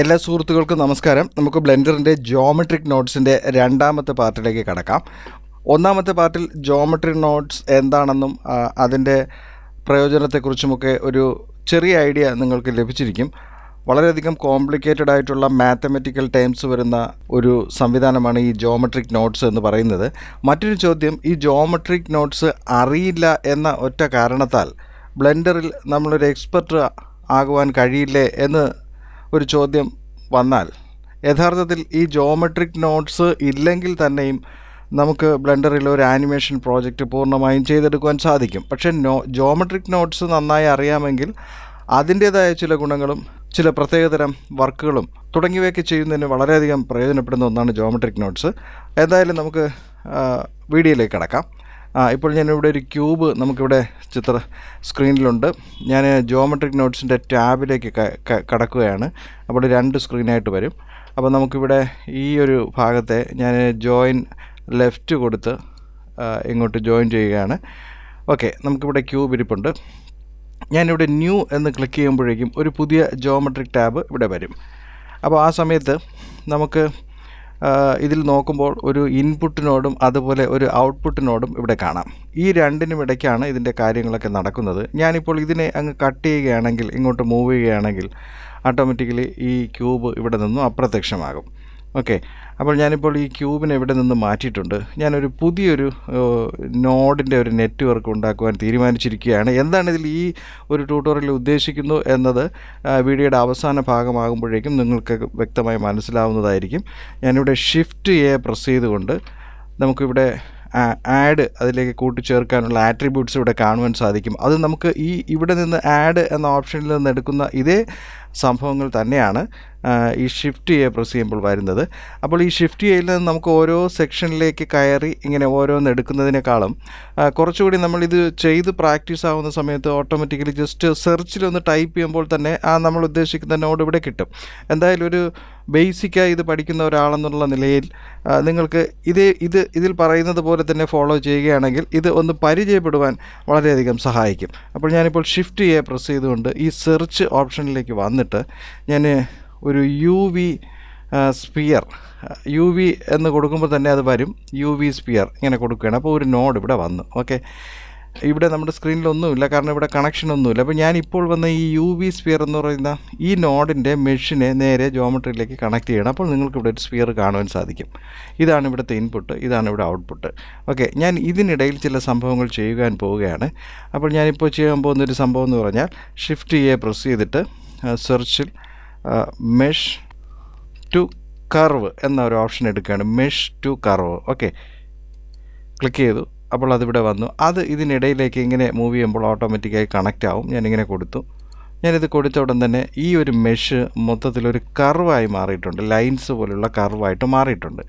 എല്ലാ സുഹൃത്തുക്കൾക്കും നമസ്കാരം. നമുക്ക് ബ്ലെൻഡറിന്റെ ജോമെട്രിക് നോട്ട്സിന്റെ രണ്ടാമത്തെ പാർട്ടിലേക്ക് കടക്കാം. ഒന്നാമത്തെ പാർട്ടിൽ ജോമെട്രിക് നോട്ട്സ് എന്താണെന്നും അതിന്റെ പ്രയോജനത്തെക്കുറിച്ചുമൊക്കെ ഒരു ചെറിയ ഐഡിയ നിങ്ങൾക്ക് ലഭിച്ചിരിക്കും. വളരെയധികം കോംപ്ലിക്കേറ്റഡ് ആയിട്ടുള്ള മാത്തമെറ്റിക്കൽ ടേംസ് വരുന്ന ഒരു സംവിധാനമാണ് ഈ ജോമെട്രിക് നോട്ട്സ് എന്ന് പറയുന്നത്. മറ്റൊരു ചോദ്യം ഈ ജോമെട്രിക് നോട്ട്സ് അറിയില്ല എന്ന ഒറ്റ കാരണത്താൽ ബ്ലെൻഡറിൽ നമ്മളൊരു എക്സ്പെർട്ട് ആകുവാൻ കഴിയില്ലേ എന്ന് ഒരു ചോദ്യം വന്നാൽ. യഥാർത്ഥത്തിൽ ഈ ജോമെട്രിക് നോട്ട്സ് ഇല്ലെങ്കിൽ തന്നെയും നമുക്ക് ബ്ലെൻഡറിൽ ഒരു ആനിമേഷൻ പ്രോജക്റ്റ് പൂർണമായും ചെയ്തെടുക്കുവാൻ സാധിക്കും. പക്ഷേ നോ ജോമെട്രിക് നോട്ട്സ് നന്നായി അറിയാമെങ്കിൽ അതിന്റേതായ ചില ഗുണങ്ങളും ചില പ്രത്യേകതരം വർക്കുകളും തുടങ്ങിയവയൊക്കെ ചെയ്യുന്നതിന് വളരെയധികം പ്രയോജനപ്പെടുന്ന ഒന്നാണ് ജോമെട്രിക് നോട്ട്സ് എന്തായാലും നമുക്ക് വീഡിയോയിലേക്ക് കടക്കാം. ഇപ്പോൾ ഞാനിവിടെ ഒരു ക്യൂബ് നമുക്കിവിടെ ചിത്ര സ്ക്രീനിലുണ്ട്. ഞാൻ ജോമെട്രിക് നോട്ട്സിന്റെ ടാബിലേക്ക് കടക്കുകയാണ്. അപ്പോൾ രണ്ട് സ്ക്രീനായിട്ട് വരും. അപ്പോൾ നമുക്കിവിടെ ഈ ഒരു ഭാഗത്തെ ഞാൻ ജോയിൻ ലെഫ്റ്റ് കൊടുത്ത് ഇങ്ങോട്ട് ജോയിൻ ചെയ്യുകയാണ്. ഓക്കെ നമുക്കിവിടെ ക്യൂബ് ഇരിപ്പുണ്ട്. ഞാനിവിടെ ന്യൂ എന്ന് ക്ലിക്ക് ചെയ്യുമ്പോഴേക്കും ഒരു പുതിയ ജോമെട്രിക് ടാബ് ഇവിടെ വരും. അപ്പോൾ ആ സമയത്ത് നമുക്ക് ഇതിൽ നോക്കുമ്പോൾ ഒരു ഇൻപുട്ടിനോടും അതുപോലെ ഒരു ഔട്ട്പുട്ടിനോടും ഇവിടെ കാണാം. ഈ രണ്ടിനും ഇടയ്ക്കാണ് ഇതിന്റെ കാര്യങ്ങളൊക്കെ നടക്കുന്നത്. ഞാനിപ്പോൾ ഇതിനെ അങ്ങ് കട്ട് ചെയ്യുകയാണെങ്കിൽ ഇങ്ങോട്ട് മൂവ് ചെയ്യുകയാണെങ്കിൽ ഓട്ടോമാറ്റിക്കലി ഈ ക്യൂബ് ഇവിടെ നിന്നും അപ്രത്യക്ഷമാകും. ഓക്കെ. അപ്പോൾ ഞാനിപ്പോൾ ഈ ക്യൂബിനെ ഇവിടെ നിന്ന് മാറ്റിയിട്ടുണ്ട്. ഞാനൊരു പുതിയൊരു നോഡിന്റെ ഒരു നെറ്റ്വർക്ക് ഉണ്ടാക്കുവാൻ തീരുമാനിച്ചിരിക്കുകയാണ്. എന്താണ് ഇതിൽ ഈ ഒരു ട്യൂട്ടോറിയൽ ഉദ്ദേശിക്കുന്നു എന്നത് വീഡിയോയുടെ അവസാന ഭാഗമാകുമ്പോഴേക്കും നിങ്ങൾക്ക് വ്യക്തമായി മനസ്സിലാവുന്നതായിരിക്കും. ഞാനിവിടെ ഷിഫ്റ്റ് എ പ്രസ് ചെയ്തുകൊണ്ട് നമുക്കിവിടെ ആഡ് അതിലേക്ക് കൂട്ടിച്ചേർക്കാനുള്ള ആട്രിബ്യൂട്ട്സ് ഇവിടെ കാണുവാൻ സാധിക്കും. അത് നമുക്ക് ഈ ഇവിടെ നിന്ന് ആഡ് എന്ന ഓപ്ഷനിൽ നിന്ന് എടുക്കുന്ന ഇതേ സംഭവങ്ങൾ തന്നെയാണ് ഈ ഷിഫ്റ്റ് എ പ്രസ് ചെയ്യുമ്പോൾ വരുന്നത്. അപ്പോൾ ഈ ഷിഫ്റ്റ് എയിൽ നിന്ന് നമുക്ക് ഓരോ സെക്ഷനിലേക്ക് കയറി ഇങ്ങനെ ഓരോന്ന് എടുക്കുന്നതിനേക്കാളും കുറച്ചുകൂടി നമ്മളിത് ചെയ്ത് പ്രാക്ടീസ് ആവുന്ന സമയത്ത് ഓട്ടോമാറ്റിക്കലി ജസ്റ്റ് സെർച്ചിലൊന്ന് ടൈപ്പ് ചെയ്യുമ്പോൾ തന്നെ ആ നമ്മൾ ഉദ്ദേശിക്കുന്ന നോഡ് ഇവിടെ കിട്ടും. എന്തായാലും ഒരു ബേസിക്കായി ഇത് പഠിക്കുന്ന ഒരാളെന്നുള്ള നിലയിൽ നിങ്ങൾക്ക് ഇത് ഇത് ഇതിൽ പറയുന്നത് പോലെ തന്നെ ഫോളോ ചെയ്യുകയാണെങ്കിൽ ഇത് ഒന്ന് പരിചയപ്പെടുവാൻ വളരെയധികം സഹായിക്കും. അപ്പോൾ ഞാനിപ്പോൾ ഷിഫ്റ്റ് എ പ്രസ് ചെയ്തുകൊണ്ട് ഈ സെർച്ച് ഓപ്ഷനിലേക്ക് വന്നിട്ട് ഞാൻ ഒരു U V sphere U V എന്ന് കൊടുക്കുമ്പോൾ തന്നെ അത് വരും. യു വി സ്പിയർ ഇങ്ങനെ കൊടുക്കുകയാണ്. അപ്പോൾ ഒരു നോഡ് ഇവിടെ വന്നു. ഓക്കെ ഇവിടെ നമ്മുടെ സ്ക്രീനിലൊന്നുമില്ല കാരണം ഇവിടെ കണക്ഷൻ ഒന്നുമില്ല. അപ്പോൾ ഞാൻ ഇപ്പോൾ വന്ന ഈ യു വി സ്പിയർ എന്ന് പറയുന്ന ഈ നോഡിന്റെ മെഷീനെ നേരെ ജോമെട്രിയിലേക്ക് കണക്ട് ചെയ്യണം. അപ്പോൾ നിങ്ങൾക്ക് ഇവിടെ ഒരു സ്പിയർ കാണുവാൻ സാധിക്കും. ഇതാണ് ഇവിടുത്തെ ഇൻപുട്ട് ഇതാണ് ഇവിടെ ഔട്ട്പുട്ട് ഓക്കെ ഞാൻ ഇതിനിടയിൽ ചില സംഭവങ്ങൾ ചെയ്യുവാൻ പോവുകയാണ്. അപ്പോൾ ഞാനിപ്പോൾ ചെയ്യാൻ പോകുന്ന ഒരു സംഭവം എന്ന് പറഞ്ഞാൽ ഷിഫ്റ്റ് എ പ്രസ് ചെയ്തിട്ട് സെർച്ചിൽ മെഷ് ടു കർവ് എന്ന ഒരു ഓപ്ഷൻ എടുക്കുകയാണ്. Mesh to curve okay click ചെയ്തു. അപ്പോൾ അതിവിടെ വന്നു. അത് ഇതിനിടയിലേക്ക് ഇങ്ങനെ മൂവ് ചെയ്യുമ്പോൾ ഓട്ടോമാറ്റിക്കായി കണക്റ്റ് ആവും. ഞാനിങ്ങനെ കൊടുത്തു. ഞാനിത് കൊടുത്ത ഉടൻ തന്നെ ഈ ഒരു മെഷ് മൊത്തത്തിലൊരു കർവായി മാറിയിട്ടുണ്ട്. ലൈൻസ് പോലുള്ള കർവായിട്ട് മാറിയിട്ടുണ്ട്.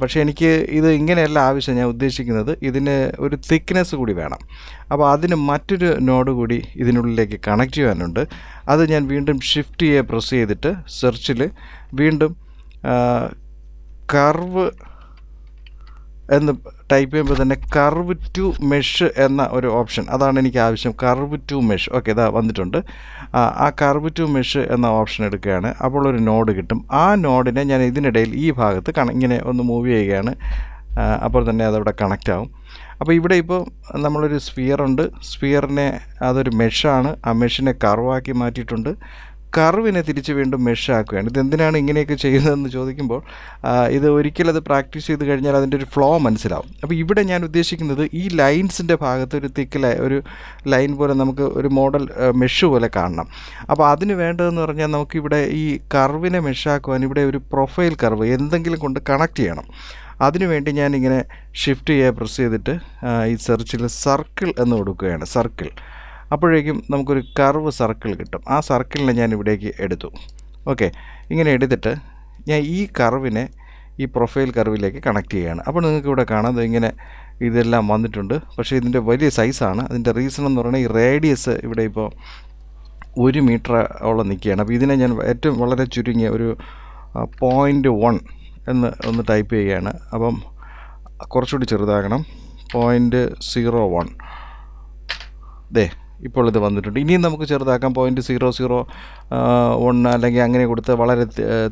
പക്ഷേ എനിക്ക് ഇത് ഇങ്ങനെയല്ല ആവശ്യം. ഞാൻ ഉദ്ദേശിക്കുന്നത് ഇതിന് ഒരു തിക്നെസ് കൂടി വേണം. അപ്പോൾ അതിന് മറ്റൊരു നോഡ് കൂടി ഇതിനുള്ളിലേക്ക് കണക്ട് ചെയ്യാനുണ്ട് അത് ഞാൻ വീണ്ടും ഷിഫ്റ്റ് ചെയ്യുക പ്രസ് ചെയ്തിട്ട് സെർച്ചിൽ വീണ്ടും കർവ് എന്ന് ടൈപ്പ് ചെയ്യുമ്പോൾ തന്നെ കർവ് ടു മെഷ് എന്ന ഒരു ഓപ്ഷൻ അതാണ് എനിക്ക് ആവശ്യം. കർവ് ടു മെഷ് ഓക്കെ ഇതാ വന്നിട്ടുണ്ട്. ആ, കർവ് ടു മെഷ് എന്ന ഓപ്ഷൻ എടുക്കുകയാണ്. അപ്പോൾ ഒരു നോഡ് കിട്ടും. ആ നോഡിനെ ഞാൻ ഇതിനിടയിൽ ഈ ഭാഗത്ത് കണ ഇങ്ങനെ ഒന്ന് മൂവ് ചെയ്യുകയാണ്. അപ്പോൾ തന്നെ അതവിടെ കണക്റ്റ് ആവും. അപ്പോൾ ഇവിടെ ഇപ്പോൾ നമ്മളൊരു സ്പിയർ ഉണ്ട്. സ്പിയറിനെ അതൊരു മെഷാണ് ആ മെഷിനെ കർവാക്കി മാറ്റിയിട്ടുണ്ട്. കർവിനെ തിരിച്ച് വീണ്ടും മെഷാക്കുകയാണ്. ഇതെന്തിനാണ് ഇങ്ങനെയൊക്കെ ചെയ്യുന്നതെന്ന് ചോദിക്കുമ്പോൾ ഇത് ഒരിക്കലത് പ്രാക്ടീസ് ചെയ്ത് കഴിഞ്ഞാൽ അതിന്റെ ഒരു ഫ്ലോ മനസ്സിലാവും. അപ്പോൾ ഇവിടെ ഞാൻ ഉദ്ദേശിക്കുന്നത് ഈ ലൈൻസിന്റെ ഭാഗത്ത് ഒരു തിക്ക് ഒരു ലൈൻ പോലെ നമുക്ക് ഒരു മോഡൽ മെഷ് പോലെ കാണണം. അപ്പോൾ അതിന് വേണ്ടതെന്ന് പറഞ്ഞാൽ നമുക്കിവിടെ ഈ കർവിനെ മെഷാക്കുവാൻ ഇവിടെ ഒരു പ്രൊഫൈൽ കർവ് എന്തെങ്കിലും കൊണ്ട് കണക്ട് ചെയ്യണം. അതിനുവേണ്ടി ഞാനിങ്ങനെ ഷിഫ്റ്റ് ചെയ്യുക പ്രസ് ചെയ്തിട്ട് ഈ സെർച്ചിൽ സർക്കിൾ എന്ന് കൊടുക്കുകയാണ് സർക്കിൾ. അപ്പോഴേക്കും നമുക്കൊരു കർവ് സർക്കിൾ കിട്ടും. ആ സർക്കിളിനെ ഞാൻ ഇവിടേക്ക് എടുത്തു. ഓക്കെ. ഇങ്ങനെ എടുത്തിട്ട് ഞാൻ ഈ കർവിനെ ഈ പ്രൊഫൈൽ കർവിലേക്ക് കണക്ട് ചെയ്യുകയാണ്. അപ്പോൾ നിങ്ങൾക്ക് ഇവിടെ കാണാം ഇങ്ങനെ ഇതെല്ലാം വന്നിട്ടുണ്ട്. പക്ഷേ ഇതിന്റെ വലിയ സൈസാണ്. അതിന്റെ റീസൺ എന്ന് പറഞ്ഞാൽ ഈ റേഡിയസ് ഇവിടെ ഇപ്പോൾ ഒരു മീറ്റർ ഓളം നിൽക്കുകയാണ്. അപ്പോൾ ഇതിനെ ഞാൻ ഏറ്റവും വളരെ ചുരുങ്ങിയ ഒരു പോയിന്റ് വൺ എന്ന് ഒന്ന് ടൈപ്പ് ചെയ്യുകയാണ്. അപ്പം കുറച്ചുകൂടി ചെറുതാകണം. പോയിന്റ് സീറോ വൺ ദേ ഇപ്പോൾ ഇത് വന്നിട്ടുണ്ട്. ഇനിയും നമുക്ക് ചെറുതാക്കാം. പോയിന്റ് സീറോ സീറോ വൺ അല്ലെങ്കിൽ അങ്ങനെ കൊടുത്ത് വളരെ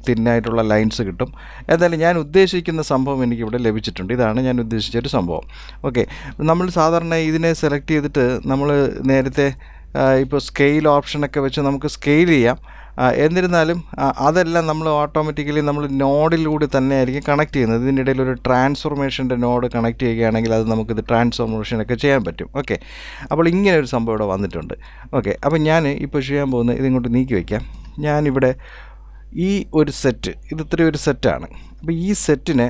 തിന്നായിട്ടുള്ള ലൈൻസ് കിട്ടും. എന്തായാലും ഞാൻ ഉദ്ദേശിക്കുന്ന സംഭവം എനിക്കിവിടെ ലഭിച്ചിട്ടുണ്ട്. ഇതാണ് ഞാൻ ഉദ്ദേശിച്ചൊരു സംഭവം. ഓക്കെ നമ്മൾ സാധാരണ ഇതിനെ സെലക്ട് ചെയ്തിട്ട് നമ്മൾ നേരത്തെ ഇപ്പോൾ സ്കെയിൽ ഓപ്ഷനൊക്കെ വെച്ച് നമുക്ക് സ്കെയിൽ ചെയ്യാം. എന്നിരുന്നാലും അതെല്ലാം നമ്മൾ ഓട്ടോമാറ്റിക്കലി നമ്മൾ നോഡിലൂടെ തന്നെ ആയിരിക്കും കണക്ട് ചെയ്യുന്നത്. ഇതിന്റെ ഇടയിൽ ഒരു ട്രാൻസ്ഫോർമേഷന്റെ നോഡ് കണക്ട് ചെയ്യുകയാണെങ്കിൽ അത് നമുക്കിത് ട്രാൻസ്ഫോർമേഷനൊക്കെ ചെയ്യാൻ പറ്റും. ഓക്കെ അപ്പോൾ ഇങ്ങനെ ഒരു സംഭവം ഇവിടെ വന്നിട്ടുണ്ട്. ഓക്കെ അപ്പോൾ ഞാൻ ഇപ്പോൾ ചെയ്യാൻ പോകുന്നത് ഇതിങ്ങോട്ട് നീക്കി വയ്ക്കാം. ഞാനിവിടെ ഈ ഒരു സെറ്റ് ഇത് ഇത്രയും ഒരു സെറ്റാണ് അപ്പോൾ ഈ സെറ്റിനെ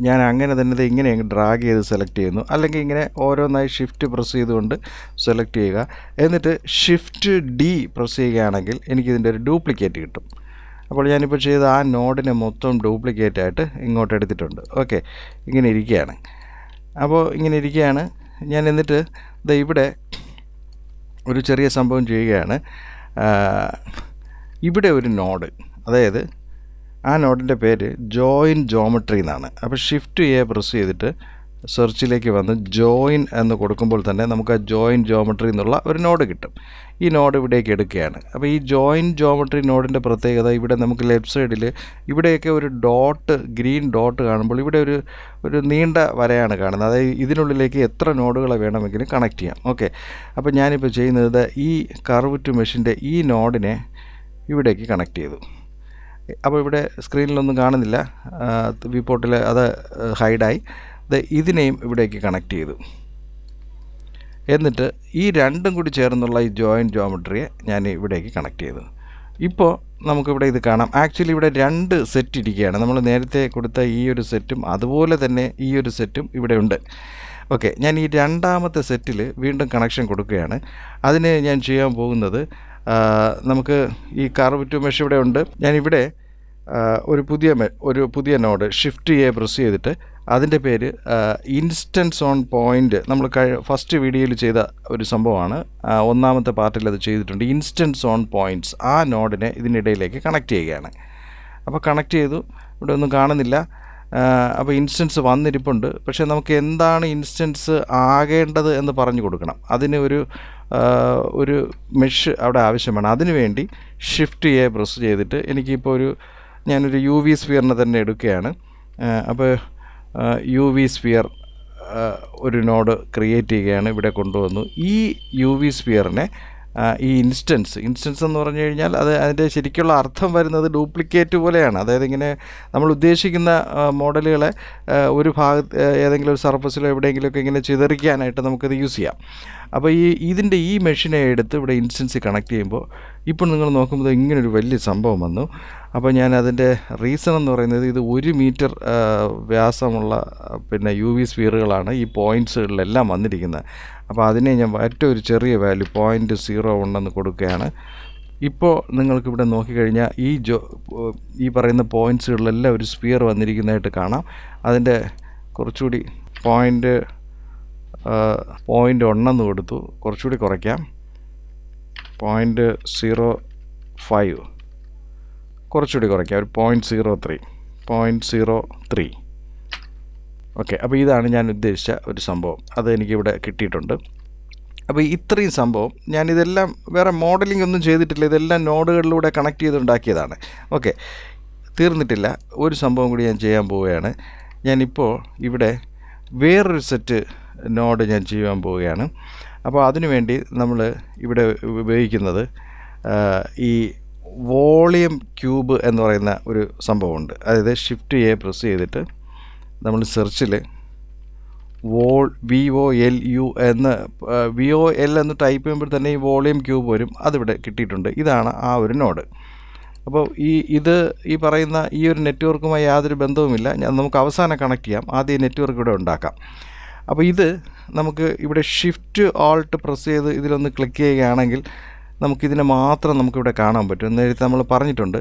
ഞാൻ അങ്ങനെ തന്നെ ഇങ്ങനെ ഡ്രാഗ് ചെയ്ത് സെലക്ട് ചെയ്യുന്നു. അല്ലെങ്കിൽ ഇങ്ങനെ ഓരോന്നായി ഷിഫ്റ്റ് പ്രസ് ചെയ്തുകൊണ്ട് സെലക്ട് ചെയ്യുക. എന്നിട്ട് ഷിഫ്റ്റ് ഡി പ്രസ് ചെയ്യുകയാണെങ്കിൽ എനിക്കിതിന്റെ ഒരു ഡ്യൂപ്ലിക്കേറ്റ് കിട്ടും. അപ്പോൾ ഞാനിപ്പോൾ ചെയ്ത ആ നോഡിനെ മൊത്തം ഡ്യൂപ്ലിക്കേറ്റ് ആയിട്ട് ഇങ്ങോട്ട് എടുത്തിട്ടുണ്ട്. ഓക്കെ ഇങ്ങനെ ഇരിക്കുകയാണ്. അപ്പോൾ ഇങ്ങനെ ഇരിക്കുകയാണ്. ഞാൻ എന്നിട്ട് ഇത് ഇവിടെ ഒരു ചെറിയ സംഭവം ചെയ്യുകയാണ്. ഇവിടെ ഒരു നോഡ് അതായത് ആ നോട്ടിന്റെ പേര് ജോയിൻ ജോമെട്രി എന്നാണ്. അപ്പോൾ ഷിഫ്റ്റ് എ പ്രസ് ചെയ്തിട്ട് സെർച്ചിലേക്ക് വന്ന് ജോയിൻ എന്ന് കൊടുക്കുമ്പോൾ തന്നെ നമുക്ക് ആ ജോയിൻ ജോമെട്രി എന്നുള്ള ഒരു നോഡ് കിട്ടും. ഈ നോഡ് ഇവിടേക്ക് എടുക്കുകയാണ്. അപ്പോൾ ഈ ജോയിൻ ജോമെട്രി നോഡിന്റെ പ്രത്യേകത ഇവിടെ നമുക്ക് ലെഫ്റ്റ് സൈഡിൽ ഇവിടെയൊക്കെ ഒരു ഡോട്ട് ഗ്രീൻ ഡോട്ട് കാണുമ്പോൾ ഇവിടെ ഒരു ഒരു നീണ്ട വരയാണ് കാണുന്നത്. അതായത് ഇതിനുള്ളിലേക്ക് എത്ര നോഡുകളെ വേണമെങ്കിലും കണക്ട് ചെയ്യാം. ഓക്കെ അപ്പോൾ ഞാനിപ്പോൾ ചെയ്യുന്നത് ഈ കർവ് ടു മെഷീന്റെ ഈ നോഡിനെ ഇവിടേക്ക് കണക്ട് ചെയ്തു. അപ്പോൾ ഇവിടെ സ്ക്രീനിലൊന്നും കാണുന്നില്ല. വി പോർട്ടിൽ അത് ഹൈഡായി. ഇതിനെയും ഇവിടേക്ക് കണക്ട് ചെയ്തു. എന്നിട്ട് ഈ രണ്ടും കൂടി ചേർന്നുള്ള ഈ ജോയിന്റ് ജോമെട്രിയെ ഞാൻ ഇവിടേക്ക് കണക്ട് ചെയ്തു. ഇപ്പോൾ നമുക്കിവിടെ ഇത് കാണാം. ആക്ച്വലി ഇവിടെ രണ്ട് സെറ്റ് ഇരിക്കുകയാണ്. നമ്മൾ നേരത്തെ കൊടുത്ത ഈ ഒരു സെറ്റും അതുപോലെ തന്നെ ഈ ഒരു സെറ്റും ഇവിടെ ഉണ്ട്. ഓക്കെ ഞാൻ ഈ രണ്ടാമത്തെ സെറ്റിൽ വീണ്ടും കണക്ഷൻ കൊടുക്കുകയാണ്. അതിന് ഞാൻ ചെയ്യാൻ പോകുന്നത് നമുക്ക് ഈ കർവ് ടു മെഷ് ഇവിടെ ഉണ്ട്. ഞാനിവിടെ ഒരു പുതിയ ഒരു പുതിയ നോഡ് ഷിഫ്റ്റ് ചെയ്യുക പ്രസ് ചെയ്തിട്ട് അതിന്റെ പേര് ഇൻസ്റ്റൻസ് ഓൺ പോയിന്റ് നമ്മൾ ഫസ്റ്റ് വീഡിയോയിൽ ചെയ്ത ഒരു സംഭവമാണ്. ഒന്നാമത്തെ പാർട്ടിൽ അത് ചെയ്തിട്ടുണ്ട്. ഇൻസ്റ്റൻസ് ഓൺ പോയിന്റ്സ് ആ നോഡിനെ ഇതിനിടയിലേക്ക് കണക്ട് ചെയ്യുകയാണ്. അപ്പോൾ കണക്ട് ചെയ്തു. ഇവിടെ ഒന്നും കാണുന്നില്ല. അപ്പോൾ ഇൻസ്റ്റൻസ് വന്നിരിപ്പുണ്ട്. പക്ഷേ നമുക്ക് എന്താണ് ഇൻസ്റ്റൻസ് ആകേണ്ടത് എന്ന് പറഞ്ഞു കൊടുക്കണം. അതിന് ഒരു ഒരു മെഷ് അവിടെ ആവശ്യമാണ്. അതിനു വേണ്ടി ഷിഫ്റ്റ് എ പ്രസ് ചെയ്തിട്ട് എനിക്കിപ്പോൾ ഒരു ഞാനൊരു യു വി സ്ഫിയറിനെ തന്നെ എടുക്കുകയാണ്. അപ്പോൾ യു വി സ്ഫിയർ ഒരു നോഡ് ക്രിയേറ്റ് ചെയ്യുകയാണ്. ഇവിടെ കൊണ്ടുവന്നു. ഈ യു വി സ്ഫിയറിനെ ഈ ഇൻസ്റ്റൻസ്. ഇൻസ്റ്റൻസ് എന്ന് പറഞ്ഞു കഴിഞ്ഞാൽ അത് അതിന്റെ ശരിക്കുള്ള അർത്ഥം വരുന്നത് ഡ്യൂപ്ലിക്കേറ്റ് പോലെയാണ്. അതായത് ഇങ്ങനെ നമ്മൾ ഉദ്ദേശിക്കുന്ന മോഡലുകളെ ഒരു ഭാഗത്ത് ഏതെങ്കിലും ഒരു സർഫസിലോ എവിടെയെങ്കിലുമൊക്കെ ഇങ്ങനെ ചിതറിക്കാനായിട്ട് നമുക്കത് യൂസ് ചെയ്യാം. അപ്പോൾ ഈ ഇതിന്റെ ഈ മെഷീനെ എടുത്ത് ഇവിടെ ഇൻസ്റ്റൻസ് കണക്ട് ചെയ്യുമ്പോൾ ഇപ്പോൾ നിങ്ങൾ നോക്കുമ്പോൾ ഇങ്ങനൊരു വലിയ സംഭവം വന്നു. അപ്പോൾ ഞാൻ അതിന്റെ റീസൺ എന്ന് പറയുന്നത് ഇത് ഒരു മീറ്റർ വ്യാസമുള്ള പിന്നെ യു വി സ്പീറുകളാണ് ഈ പോയിന്റ്സുകളിലെല്ലാം വന്നിരിക്കുന്നത്. അപ്പോൾ അതിനെ ഞാൻ ഏറ്റവും ചെറിയ വാല്യൂ പോയിന്റ് സീറോ ഉണ്ടെന്ന് കൊടുക്കുകയാണ്. ഇപ്പോൾ നിങ്ങൾക്കിവിടെ നോക്കിക്കഴിഞ്ഞാൽ ഈ ജോ ഈ പറയുന്ന പോയിന്റ്സുകളിലെല്ലാം ഒരു സ്പിയർ വന്നിരിക്കുന്നതായിട്ട് കാണാം. അതിന്റെ കുറച്ചുകൂടി പോയിന്റ് പോയിന്റ് ഒന്നെന്ന് കൊടുത്തു. കുറച്ചുകൂടി കുറയ്ക്കാം. പോയിന്റ് സീറോ ഫൈവ് കുറച്ചുകൂടി കുറയ്ക്കാം. ഒരു point zero three point zero three okay അപ്പോൾ ഇതാണ് ഞാൻ ഉദ്ദേശിച്ച ഒരു സംഭവം. അത് എനിക്കിവിടെ കിട്ടിയിട്ടുണ്ട്. അപ്പോൾ ഇത്രയും സംഭവം ഞാനിതെല്ലാം വേറെ മോഡലിംഗ് ഒന്നും ചെയ്തിട്ടില്ല. ഇതെല്ലാം നോഡുകളിലൂടെ കണക്ട് ചെയ്തുണ്ടാക്കിയതാണ് ഓക്കെ തീർന്നിട്ടില്ല. ഒരു സംഭവം കൂടി ഞാൻ ചെയ്യാൻ പോവുകയാണ്. ഞാനിപ്പോൾ ഇവിടെ വേറൊരു സെറ്റ് നോഡ് ഞാൻ ചെയ്യാൻ പോവുകയാണ്. അപ്പോൾ അതിനുവേണ്ടി നമ്മൾ ഇവിടെ ഉപയോഗിക്കുന്നത് ഈ വോളിയം ക്യൂബ് എന്ന് പറയുന്ന ഒരു സംഭവമുണ്ട്. അതായത് ഷിഫ്റ്റ് എ പ്രസ് ചെയ്തിട്ട് നമ്മൾ സെർച്ചിൽ vol V O L U എന്ന് വി ഒ എൽ എന്ന് ടൈപ്പ് ചെയ്യുമ്പോൾ തന്നെ ഈ വോളിയം ക്യൂബ് വരും. അതിവിടെ കിട്ടിയിട്ടുണ്ട്. ഇതാണ് ആ ഒരു നോഡ്. അപ്പോൾ ഈ ഇത് ഈ പറയുന്ന ഈ ഒരു നെറ്റ്വർക്കുമായി യാതൊരു ബന്ധവുമില്ല. നമുക്ക് അവസാനം കണക്ട് ചെയ്യാം. ആദ്യം നെറ്റ്വർക്ക് ഇവിടെ ഉണ്ടാക്കാം. അപ്പോൾ ഇത് നമുക്ക് ഇവിടെ ഷിഫ്റ്റ് ആൾട്ട് പ്രസ് ചെയ്ത് ഇതിലൊന്ന് ക്ലിക്ക് ചെയ്യുകയാണെങ്കിൽ നമുക്കിതിനെ മാത്രം നമുക്കിവിടെ കാണാൻ പറ്റും. നേരത്തെ നമ്മൾ പറഞ്ഞിട്ടുണ്ട്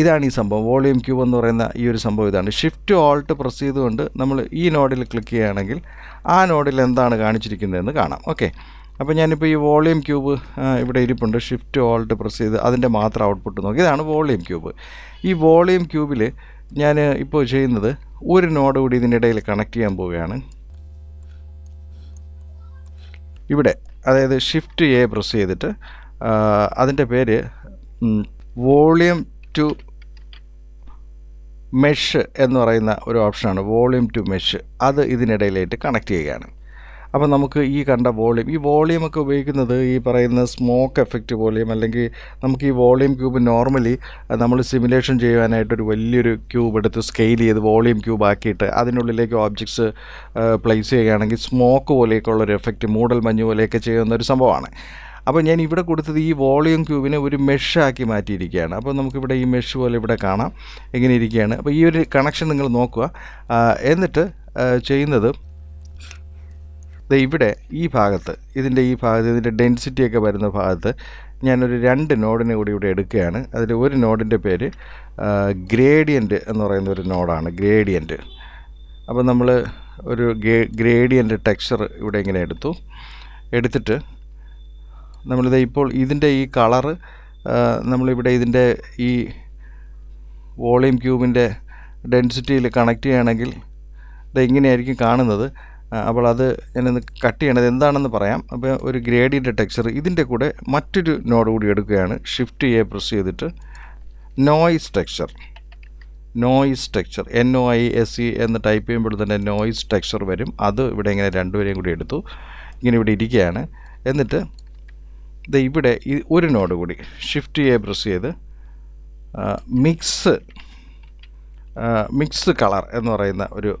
ഇതാണ് ഈ സംഭവം. വോളിയം ക്യൂബ് എന്ന് പറയുന്ന ഈ ഒരു സംഭവം ഇതാണ്. ഷിഫ്റ്റ് ഓൾട്ട് പ്രസ് ചെയ്തുകൊണ്ട് നമ്മൾ ഈ നോഡിൽ ക്ലിക്ക് ചെയ്യുകയാണെങ്കിൽ ആ നോഡിൽ എന്താണ് കാണിച്ചിരിക്കുന്നതെന്ന് കാണാം. ഓക്കെ അപ്പോൾ ഞാനിപ്പോൾ ഈ വോളിയം ക്യൂബ് ഇവിടെ ഇരിപ്പുണ്ട്. ഷിഫ്റ്റ് ഓൾട്ട് പ്രസ് ചെയ്ത് അതിന്റെ മാത്രം ഔട്ട്പുട്ട് നോക്കി. ഇതാണ് വോളിയം ക്യൂബ്. ഈ വോളിയം ക്യൂബിൽ ഞാൻ ഇപ്പോൾ ചെയ്യുന്നത് ഒരു നോഡ് കൂടി ഇതിന്റെ ഇടയിൽ കണക്ട് ചെയ്യാൻ പോവുകയാണ്. ഇവിടെ അതായത് ഷിഫ്റ്റ് എ പ്രസ് ചെയ്തിട്ട് അതിന്റെ പേര് വോളിയം ടു മെഷ് എന്ന് പറയുന്ന ഒരു ഓപ്ഷനാണ്. Volume to mesh. അത് ഇതിനിടയിലായിട്ട് കണക്ട് ചെയ്യുകയാണ്. അപ്പോൾ നമുക്ക് ഈ കണ്ട വോളിയം ഈ വോളിയം ഒക്കെ ഉപയോഗിക്കുന്നത് ഈ പറയുന്ന സ്മോക്ക് എഫക്റ്റ് വോളിയം അല്ലെങ്കിൽ നമുക്ക് ഈ വോളിയം ക്യൂബ് നോർമലി നമ്മൾ സിമുലേഷൻ ചെയ്യാനായിട്ടൊരു വലിയൊരു ക്യൂബ് എടുത്ത് സ്കെയിൽ ചെയ്ത് വോളിയം ക്യൂബ് ആക്കിയിട്ട് അതിനുള്ളിലേക്ക് ഓബ്ജക്ട്സ് പ്ലേസ് ചെയ്യുകയാണെങ്കിൽ സ്മോക്ക് പോലെയൊക്കെ ഉള്ളൊരു എഫക്റ്റ് മൂടൽ മഞ്ഞ് പോലെയൊക്കെ ചെയ്യുന്ന ഒരു സംഭവമാണ്. അപ്പോൾ ഞാൻ ഇവിടെ കൊടുത്തത് ഈ വോളിയം ക്യൂബിനെ ഒരു മെഷാക്കി മാറ്റിയിരിക്കുകയാണ്. അപ്പോൾ നമുക്കിവിടെ ഈ മെഷ് പോലെ ഇവിടെ കാണാം. എങ്ങനെ ഇരിക്കുകയാണ്. അപ്പോൾ ഈ ഒരു കണക്ഷൻ നിങ്ങൾ നോക്കുക. എന്നിട്ട് ചെയ്യുന്നത് ഇവിടെ ഈ ഭാഗത്ത് ഇതിന്റെ ഈ ഭാഗത്ത് ഇതിന്റെ ഡെൻസിറ്റി ഒക്കെ വരുന്ന ഭാഗത്ത് ഞാനൊരു രണ്ട് നോഡിനെ കൂടി ഇവിടെ എടുക്കുകയാണ്. അതിൽ ഒരു നോഡിന്റെ പേര് ഗ്രേഡിയന്റ് എന്ന് പറയുന്ന ഒരു നോഡാണ് ഗ്രേഡിയന്റ് അപ്പോൾ നമ്മൾ ഒരു ഗ്രേഡിയന്റ് ടെക്സ്ചർ ഇവിടെ ഇങ്ങനെ എടുത്തു. എടുത്തിട്ട് നമ്മളിത് ഇപ്പോൾ ഇതിന്റെ ഈ കളറ് നമ്മളിവിടെ ഇതിന്റെ ഈ വോളിയം ക്യൂബിന്റെ ഡെൻസിറ്റിയിൽ കണക്ട് ചെയ്യുകയാണെങ്കിൽ ഇത് ഇങ്ങനെയായിരിക്കും കാണുന്നത്. അപ്പോൾ അത് ഞാനൊന്ന് കട്ട് ചെയ്യണത് എന്താണെന്ന് പറയാം. അപ്പോൾ ഒരു ഗ്രേഡിന്റെ ടെക്സ്ചർ ഇതിന്റെ കൂടെ മറ്റൊരു നോഡ് കൂടി എടുക്കുകയാണ്. ഷിഫ്റ്റ് എ പ്രസ് ചെയ്തിട്ട് noise texture noise texture N O I S E എന്ന് ടൈപ്പ് ചെയ്യുമ്പോൾ തന്നെ നോയിസ് ടെക്സ്ചർ വരും. അത് ഇവിടെ ഇങ്ങനെ രണ്ടുപേരെയും കൂടി എടുത്തു. ഇങ്ങനെ ഇവിടെ ഇരിക്കുകയാണ്. എന്നിട്ട് ഇത് ഇവിടെ ഒരു നോഡ് കൂടി ഷിഫ്റ്റ് എ പ്രസ് ചെയ്ത് മിക്സ് മിക്സ് കളർ എന്ന് പറയുന്ന ഒരു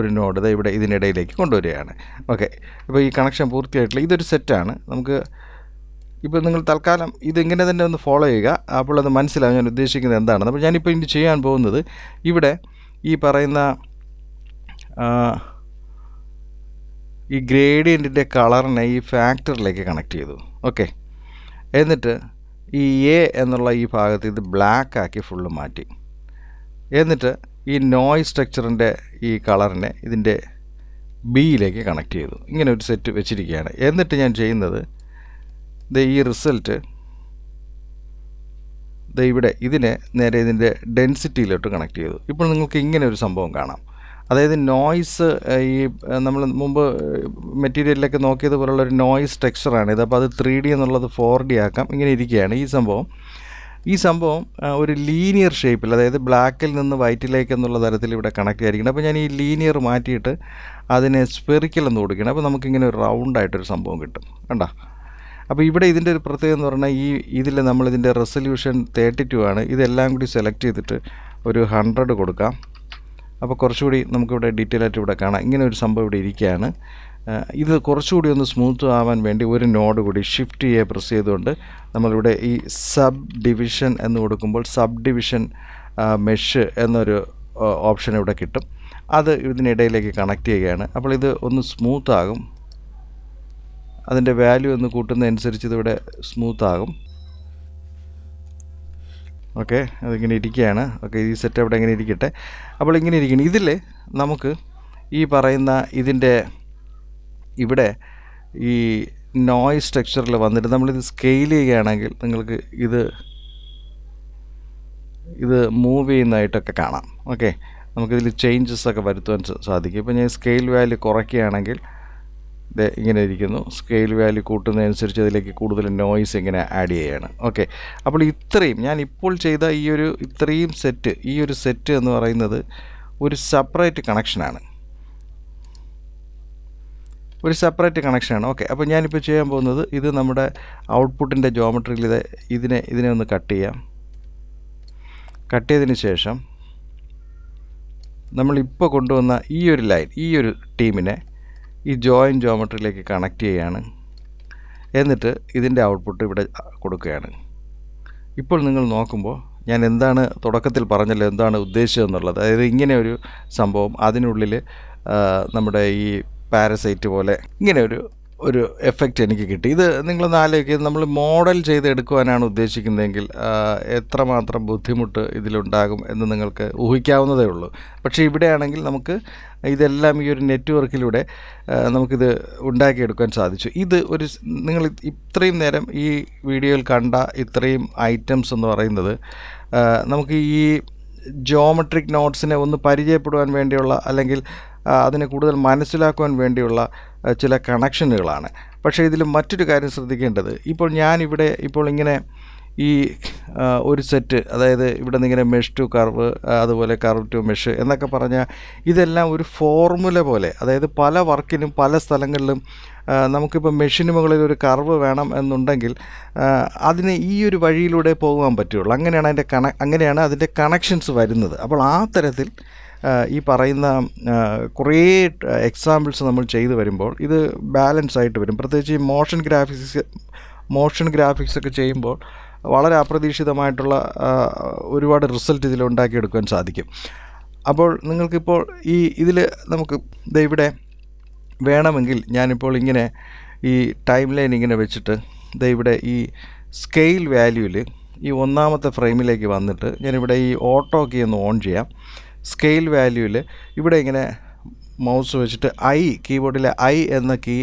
ഒരു നോഡ് ദാ ഇവിടെ ഇതിനിടയിലേക്ക് കൊണ്ടുവരികയാണ്. ഓക്കെ ഇപ്പോൾ ഈ കണക്ഷൻ പൂർത്തിയായിട്ടുള്ള ഇതൊരു സെറ്റാണ് നമുക്ക് ഇപ്പോൾ നിങ്ങൾ തൽക്കാലം ഇതിങ്ങനെ തന്നെ ഒന്ന് ഫോളോ ചെയ്യുക. അപ്പോൾ അത് മനസ്സിലാവും ഞാൻ ഉദ്ദേശിക്കുന്നത് എന്താണെന്ന് അപ്പോൾ ഞാനിപ്പോൾ ഇനി ചെയ്യാൻ പോകുന്നത് ഇവിടെ ഈ പറയുന്ന ഈ ഗ്രേഡിയന്റിന്റെ കളറിനെ ഈ ഫാക്ടറിലേക്ക് കണക്ട് ചെയ്തു. ഓക്കെ എന്നിട്ട് ഈ എ എന്നുള്ള ഈ ഭാഗത്ത് ഇത് ബ്ലാക്ക് ആക്കി ഫുള്ള് മാറ്റി. എന്നിട്ട് ഈ നോയ്സ് സ്ട്രക്ചറിന്റെ ഈ കളറിനെ ഇതിന്റെ ബിയിലേക്ക് കണക്ട് ചെയ്തു. ഇങ്ങനെ ഒരു സെറ്റ് വെച്ചിരിക്കുകയാണ്. എന്നിട്ട് ഞാൻ ചെയ്യുന്നത് ദേ ഈ റിസൾട്ട് ദേ ഇവിടെ ഇതിനെ നേരെ ഇതിന്റെ ഡെൻസിറ്റിയിലോട്ട് കണക്ട് ചെയ്തു. ഇപ്പോൾ നിങ്ങൾക്ക് ഇങ്ങനെ ഒരു സംഭവം കാണാം. അതായത് നോയ്സ് ഈ നമ്മൾ മുമ്പ് മെറ്റീരിയലിലൊക്കെ നോക്കിയതുപോലുള്ള ഒരു നോയ്സ് ടെക്സ്ചറാണ് ഇത്. അപ്പോൾ അത് ത്രീ ഡി എന്നുള്ളത് ഫോർ ഡി ആക്കാം. ഇങ്ങനെ ഇരിക്കുകയാണ് ഈ സംഭവം. ഈ സംഭവം ഒരു ലീനിയർ ഷേപ്പിൽ അതായത് ബ്ലാക്കിൽ നിന്ന് വൈറ്റിലേക്ക് എന്നുള്ള തരത്തിൽ ഇവിടെ കണക്ട് ആയിരിക്കണം അപ്പോൾ ഞാൻ ഈ ലീനിയർ മാറ്റിയിട്ട് അതിനെ സ്പെറിക്കൽ എന്ന് കൊടുക്കണം. അപ്പോൾ നമുക്കിങ്ങനെ ഒരു റൗണ്ടായിട്ടൊരു സംഭവം കിട്ടും. കണ്ടോ? അപ്പോൾ ഇവിടെ ഇതിന്റെ ഒരു പ്രത്യേകത എന്ന് പറഞ്ഞാൽ ഈ ഇതിൽ നമ്മളിതിന്റെ റെസൊല്യൂഷൻ തേർട്ടി ടു ആണ്. ഇതെല്ലാം കൂടി സെലക്ട് ചെയ്തിട്ട് ഒരു ഹൺഡ്രഡ് കൊടുക്കാം. അപ്പോൾ കുറച്ചുകൂടി നമുക്കിവിടെ ഡീറ്റെയിൽ ആയിട്ട് ഇവിടെ കാണാം. ഇങ്ങനെ ഒരു സംഭവം ഇവിടെ ഇരിക്കുകയാണ്. ഇത് കുറച്ചുകൂടി ഒന്ന് സ്മൂത്ത് ആവാൻ വേണ്ടി ഒരു നോഡ് കൂടി ഷിഫ്റ്റ് ചെയ്യുക പ്രസ് ചെയ്തുകൊണ്ട് നമ്മളിവിടെ ഈ സബ് ഡിവിഷൻ എന്ന് കൊടുക്കുമ്പോൾ സബ് ഡിവിഷൻ മെഷ് എന്നൊരു ഓപ്ഷൻ ഇവിടെ കിട്ടും. അത് ഇതിനിടയിലേക്ക് കണക്ട് ചെയ്യുകയാണ്. അപ്പോൾ ഇത് ഒന്ന് സ്മൂത്ത് ആകും. അതിന്റെ വാല്യൂ ഒന്ന് കൂട്ടുന്നതനുസരിച്ച് ഇതിവിടെ സ്മൂത്ത് ആകും. ഓക്കെ അതിങ്ങനെ ഇരിക്കുകയാണ്. ഓക്കെ ഈ സെറ്റ് അവിടെ ഇങ്ങനെ ഇരിക്കട്ടെ. അപ്പോൾ ഇങ്ങനെ ഇരിക്കണം ഇതിൽ നമുക്ക് ഈ പറയുന്ന ഇതിന്റെ ഇവിടെ ഈ നോയ്സ് സ്ട്രക്ചറിൽ വന്നിട്ട് നമ്മളിത് സ്കെയിൽ ചെയ്യുകയാണെങ്കിൽ നിങ്ങൾക്ക് ഇത് ഇത് മൂവ് ചെയ്യുന്നതായിട്ടൊക്കെ കാണാം. ഓക്കെ നമുക്കിതിൽ ചേഞ്ചസ് ഒക്കെ വരുത്തുവാൻ സാധിക്കും. ഇപ്പോൾ ഞാൻ സ്കെയിൽ വാല്യൂ കുറയ്ക്കുകയാണെങ്കിൽ ഇത് ഇങ്ങനെ ഇരിക്കുന്നു. സ്കെയിൽ വാല്യൂ കൂട്ടുന്നതനുസരിച്ച് അതിലേക്ക് കൂടുതൽ നോയ്സ് ഇങ്ങനെ ആഡ് ചെയ്യുകയാണ്. ഓക്കെ അപ്പോൾ ഇത്രയും ഞാൻ ഇപ്പോൾ ചെയ്ത ഈ ഒരു ഇത്രയും സെറ്റ് ഈ ഒരു സെറ്റ് എന്ന് പറയുന്നത് ഒരു സെപ്പറേറ്റ് കണക്ഷനാണ് ഒരു സെപ്പറേറ്റ് കണക്ഷനാണ് ഓക്കെ അപ്പോൾ ഞാനിപ്പോൾ ചെയ്യാൻ പോകുന്നത് ഇത് നമ്മുടെ ഔട്ട്പുട്ടിന്റെ ജോമെട്രിയിൽ ഇത് ഇതിനെ ഇതിനെ ഒന്ന് കട്ട് ചെയ്യാം. കട്ട് ചെയ്തതിന് ശേഷം നമ്മളിപ്പോൾ കൊണ്ടുവന്ന ഈ ഒരു ലൈൻ ഈ ഒരു ടീമിനെ ഈ ജോയിൻ ജോമെട്രിയിലേക്ക് കണക്ട് ചെയ്യുകയാണ് എന്നിട്ട് ഇതിന്റെ ഔട്ട്പുട്ട് ഇവിടെ കൊടുക്കുകയാണ്. ഇപ്പോൾ നിങ്ങൾ നോക്കുമ്പോൾ ഞാൻ എന്താണ് തുടക്കത്തിൽ പറഞ്ഞല്ലോ എന്താണ് ഉദ്ദേശിച്ചതെന്നുള്ളത്. അതായത് ഇങ്ങനെ ഒരു സംഭവം അതിനുള്ളിൽ നമ്മുടെ ഈ പാരസൈറ്റ് പോലെ ഇങ്ങനെ ഒരു ഒരു എഫക്റ്റ് എനിക്ക് കിട്ടി. ഇത് നിങ്ങളൊന്ന് ആലോചിക്കുക നമ്മൾ മോഡൽ ചെയ്ത് എടുക്കുവാനാണ് ഉദ്ദേശിക്കുന്നതെങ്കിൽ എത്രമാത്രം ബുദ്ധിമുട്ട് ഇതിലുണ്ടാകും എന്ന് നിങ്ങൾക്ക് ഊഹിക്കാവുന്നതേ ഉള്ളൂ. പക്ഷേ ഇവിടെയാണെങ്കിൽ നമുക്ക് ഇതെല്ലാം ഈ ഒരു നെറ്റ്വർക്കിലൂടെ നമുക്കിത് ഉണ്ടാക്കിയെടുക്കാൻ സാധിച്ചു. ഇത് ഒരു നിങ്ങൾ ഇത്രയും നേരം ഈ വീഡിയോയിൽ കണ്ട ഇത്രയും ഐറ്റംസ് എന്ന് പറയുന്നത് നമുക്ക് ഈ ജോമെട്രിക് നോട്ട്സിനെ ഒന്ന് പരിചയപ്പെടുവാൻ വേണ്ടിയുള്ള അല്ലെങ്കിൽ അതിനെ കൂടുതൽ മനസ്സിലാക്കുവാൻ വേണ്ടിയുള്ള ചില കണക്ഷനുകളാണ്. പക്ഷേ ഇതിൽ മറ്റൊരു കാര്യം ശ്രദ്ധിക്കേണ്ടത് ഇപ്പോൾ ഞാനിവിടെ ഇപ്പോൾ ഇങ്ങനെ ഈ ഒരു സെറ്റ് അതായത് ഇവിടെ നിന്ന് ഇങ്ങനെ മെഷ് ടു കർവ് അതുപോലെ കർവ് ടു മെഷ് എന്നൊക്കെ പറഞ്ഞാൽ ഇതെല്ലാം ഒരു ഫോർമുല പോലെ അതായത് പല വർക്കിനും പല സ്ഥലങ്ങളിലും നമുക്കിപ്പോൾ മെഷീന് മുകളിൽ ഒരു കർവ് വേണം എന്നുണ്ടെങ്കിൽ അതിന് ഈ ഒരു വഴിയിലൂടെ പോകാൻ പറ്റുള്ളൂ. അങ്ങനെയാണ് അതിന്റെ കണ അങ്ങനെയാണ് അതിന്റെ കണക്ഷൻസ് വരുന്നത്. അപ്പോൾ ആ തരത്തിൽ ഈ പറയുന്ന കുറേ എക്സാമ്പിൾസ് നമ്മൾ ചെയ്തു വരുമ്പോൾ ഇത് ബാലൻസ് ആയിട്ട് വരും. പ്രത്യേകിച്ച് ഈ മോഷൻ ഗ്രാഫിക്സ് മോഷൻ ഗ്രാഫിക്സ് ഒക്കെ ചെയ്യുമ്പോൾ വളരെ അപ്രതീക്ഷിതമായിട്ടുള്ള ഒരുപാട് റിസൾട്ട് ഇതിൽ ഉണ്ടാക്കിയെടുക്കാൻ സാധിക്കും. അപ്പോൾ നിങ്ങൾക്കിപ്പോൾ ഈ ഇതിൽ നമുക്ക് ഇവിടെ വേണമെങ്കിൽ ഞാനിപ്പോൾ ഇങ്ങനെ ഈ ടൈം ലൈൻ ഇങ്ങനെ വെച്ചിട്ട് ഇവിടെ ഈ സ്കെയിൽ വാല്യൂവിൽ ഈ ഒന്നാമത്തെ ഫ്രെയിമിലേക്ക് വന്നിട്ട് ഞാനിവിടെ ഈ ഓട്ടോ കീ ഒന്ന് ഓൺ ചെയ്യാം. സ്കെയിൽ വാല്യൂവിൽ ഇവിടെ ഇങ്ങനെ മൗസ് വെച്ചിട്ട് ഐ കീബോർഡിലെ ഐ എന്ന കീ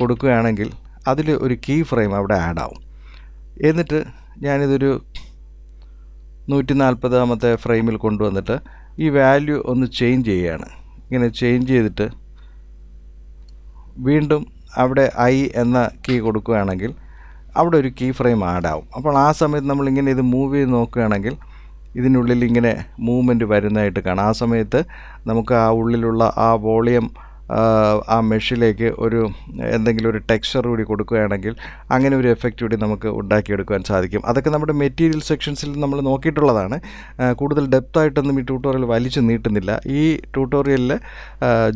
കൊടുക്കുകയാണെങ്കിൽ അതിൽ ഒരു കീ ഫ്രെയിം അവിടെ ആഡ് ആവും. എന്നിട്ട് ഞാനിതൊരു നൂറ്റി നാൽപ്പതാമത്തെ ഫ്രെയിമിൽ കൊണ്ടുവന്നിട്ട് ഈ വാല്യൂ ഒന്ന് ചേഞ്ച് ചെയ്യുകയാണ് ഇങ്ങനെ ചേഞ്ച് ചെയ്തിട്ട് വീണ്ടും അവിടെ ഐ എന്ന കീ കൊടുക്കുകയാണെങ്കിൽ അവിടെ ഒരു കീ ഫ്രെയിം ആഡ് ആവും. അപ്പോൾ ആ സമയത്ത് നമ്മളിങ്ങനെ ഇത് മൂവ് ചെയ്ത് നോക്കുകയാണെങ്കിൽ ഇതിനുള്ളിൽ ഇങ്ങനെ മൂവ്മെന്റ് വരുന്നതായിട്ട് കാണാം. ആ സമയത്ത് നമുക്ക് ആ ഉള്ളിലുള്ള ആ വോളിയം ആ മെഷിലേക്ക് ഒരു എന്തെങ്കിലും ഒരു ടെക്സ്ചർ കൂടി കൊടുക്കുകയാണെങ്കിൽ അങ്ങനെ ഒരു എഫക്റ്റ് കൂടി നമുക്ക് ഉണ്ടാക്കിയെടുക്കുവാൻ സാധിക്കും. അതൊക്കെ നമ്മുടെ മെറ്റീരിയൽ സെക്ഷൻസിൽ നമ്മൾ നോക്കിയിട്ടുള്ളതാണ്. കൂടുതൽ ഡെപ്തായിട്ടൊന്നും ഈ ട്യൂട്ടോറിയൽ വലിച്ചു നീട്ടുന്നില്ല. ഈ ട്യൂട്ടോറിയലിൽ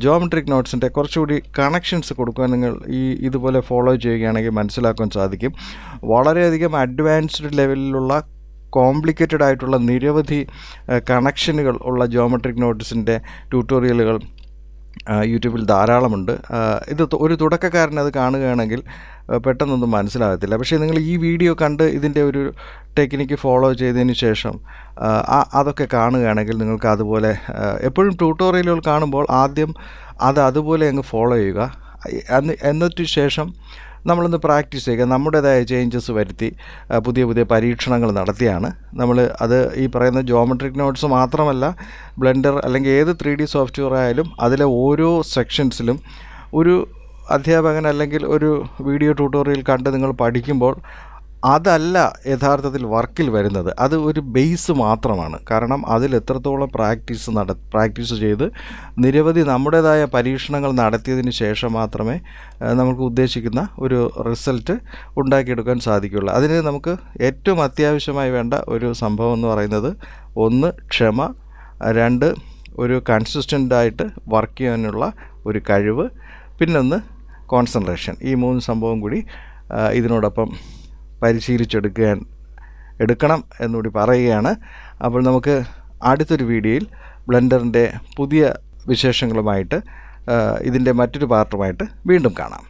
ജോമെട്രിക് നോട്ട്സിന്റെ കുറച്ചുകൂടി കണക്ഷൻസ് കൊടുക്കാൻ നിങ്ങൾ ഈ ഇതുപോലെ ഫോളോ ചെയ്യുകയാണെങ്കിൽ മനസ്സിലാക്കാൻ സാധിക്കും. വളരെയധികം അഡ്വാൻസ്ഡ് ലെവലിലുള്ള കോംപ്ലിക്കേറ്റഡ് ആയിട്ടുള്ള നിരവധി കണക്ഷനുകൾ ഉള്ള ജോമെട്രിക് നോട്ട്സിന്റെ ട്യൂട്ടോറിയലുകൾ യൂട്യൂബിൽ ധാരാളമുണ്ട്. ഇത് ഒരു തുടക്കക്കാരൻ അത് കാണുകയാണെങ്കിൽ പെട്ടെന്നൊന്നും മനസ്സിലാകത്തില്ല. പക്ഷേ നിങ്ങൾ ഈ വീഡിയോ കണ്ട് ഇതിന്റെ ഒരു ടെക്നിക്ക് ഫോളോ ചെയ്തതിന് ശേഷം അതൊക്കെ കാണുകയാണെങ്കിൽ നിങ്ങൾക്ക് അതുപോലെ എപ്പോഴും ട്യൂട്ടോറിയലുകൾ കാണുമ്പോൾ ആദ്യം അത് അതുപോലെ അങ്ങ് ഫോളോ ചെയ്യുക. എന്നിട്ട് ശേഷം നമ്മളൊന്ന് പ്രാക്ടീസ് ചെയ്യുക. നമ്മുടേതായ ചേഞ്ചസ് വരുത്തി പുതിയ പുതിയ പരീക്ഷണങ്ങൾ നടത്തിയാണ്. നമ്മൾ അത് ഈ പറയുന്ന ജോമെട്രിക് നോട്ട്സ് മാത്രമല്ല ബ്ലെൻഡർ അല്ലെങ്കിൽ ഏത് ത്രീ ഡി സോഫ്റ്റ്വെയർ ആയാലും അതിലെ ഓരോ സെക്ഷൻസിലും ഒരു അധ്യാപകൻ അല്ലെങ്കിൽ ഒരു വീഡിയോ ട്യൂട്ടോറിയൽ കണ്ട് നിങ്ങൾ പഠിക്കുമ്പോൾ അതല്ല യഥാർത്ഥത്തിൽ വർക്കിൽ വരുന്നത്. അത് ഒരു ബേസ് മാത്രമാണ്. കാരണം അതിൽ എത്രത്തോളം പ്രാക്ടീസ് നട പ്രാക്ടീസ് ചെയ്ത് നിരവധി നമ്മുടേതായ പരീക്ഷണങ്ങൾ നടത്തിയതിന് ശേഷം മാത്രമേ നമുക്ക് ഉദ്ദേശിക്കുന്ന ഒരു റിസൾട്ട് ഉണ്ടാക്കിയെടുക്കാൻ സാധിക്കുകയുള്ളൂ. അതിന് നമുക്ക് ഏറ്റവും അത്യാവശ്യമായി വേണ്ട ഒരു സംഭവം എന്ന് പറയുന്നത് ഒന്ന് ക്ഷമ രണ്ട് ഒരു കൺസിസ്റ്റന്റായിട്ട് വർക്ക് ചെയ്യാനുള്ള ഒരു കഴിവ് പിന്നൊന്ന് കോൺസെൻട്രേഷൻ. ഈ മൂന്ന് സംഭവം കൂടി ഇതിനോടൊപ്പം പരിശീലിച്ചെടുക്കാൻ എടുക്കണം എന്നുകൂടി പറയുകയാണ്. അപ്പോൾ നമുക്ക് അടുത്തൊരു വീഡിയോയിൽ ബ്ലെൻഡറിന്റെ പുതിയ വിശേഷങ്ങളുമായിട്ട് ഇതിന്റെ മറ്റൊരു പാർട്ടുമായിട്ട് വീണ്ടും കാണാം.